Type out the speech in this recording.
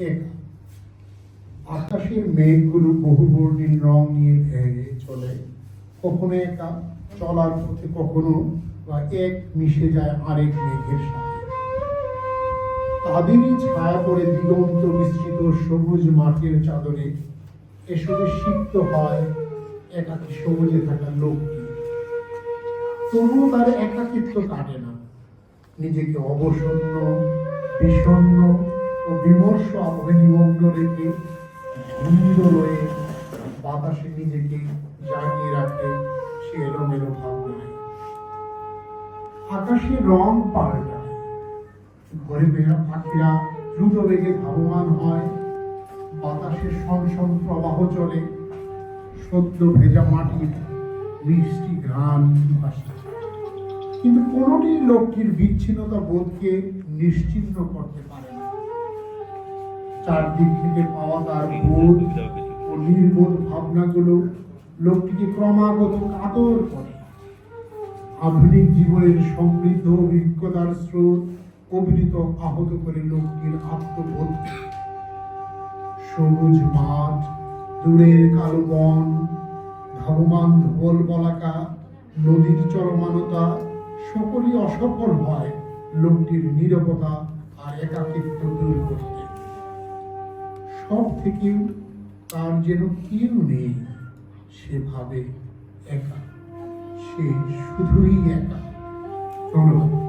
এক আকাশের মেঘগুলো বহু বর্ণিল রং নিয়ে ভেঙে চলে। কখনো একা চলার পথে কখনো বা এক মিশে যায় আরেক মেঘের সাথে। তাদেরই ছায়া পড়ে দিগন্ত বিস্তৃত সবুজ মাঠের চাদরে। এসবে সিক্ত হয় একাকী সবুজে থাকা লোকটি। তবুও তার একাকিত্ব কাটে না। নিজেকে অবসন্ন, বিষণ্ণ ও বিমর্ষ আবহে নিমগ্ন রেখে ধীর রয়ে বাতাসে নিজেকে জাগিয়ে রাখে সে এলোমেলো ভাবনায় আকাশে রং পাল্টায় ঘরে বেড়া পাখিরা দ্রুত বেগে ধাবমান হয়। বাতাসে সনসন প্রবাহ চলে। সদ্য ভেজা মাটির মিষ্টি ঘ্রাণ ভাসে। কিন্তু কোনোটি লোকটির বিচ্ছিন্নতা বোধকে নিশ্চিহ্ন করতে পারে চারদিক থেকে পাওয়া তার বোধ ও নির্বোধ ভাবনাগুলো লোকটিকে ক্রমাগত কাতর করে। আধুনিক জীবনের সমৃদ্ধ অভিজ্ঞতার স্রোত অবিরিত আহত করে লোকটির আত্মবোধকে সবুজ মাঠ, দূরের কালো বন, ধাবমান ধবল বলাকা, নদীর চলমানতা, সকলই অসফল হয় লোকটির নীরবতা আর একাকিত্ব দূর করতে। সব থেকেও তার যেন কেউ নেই সেভাবে একা। সে শুধুই একা। ধন্যবাদ।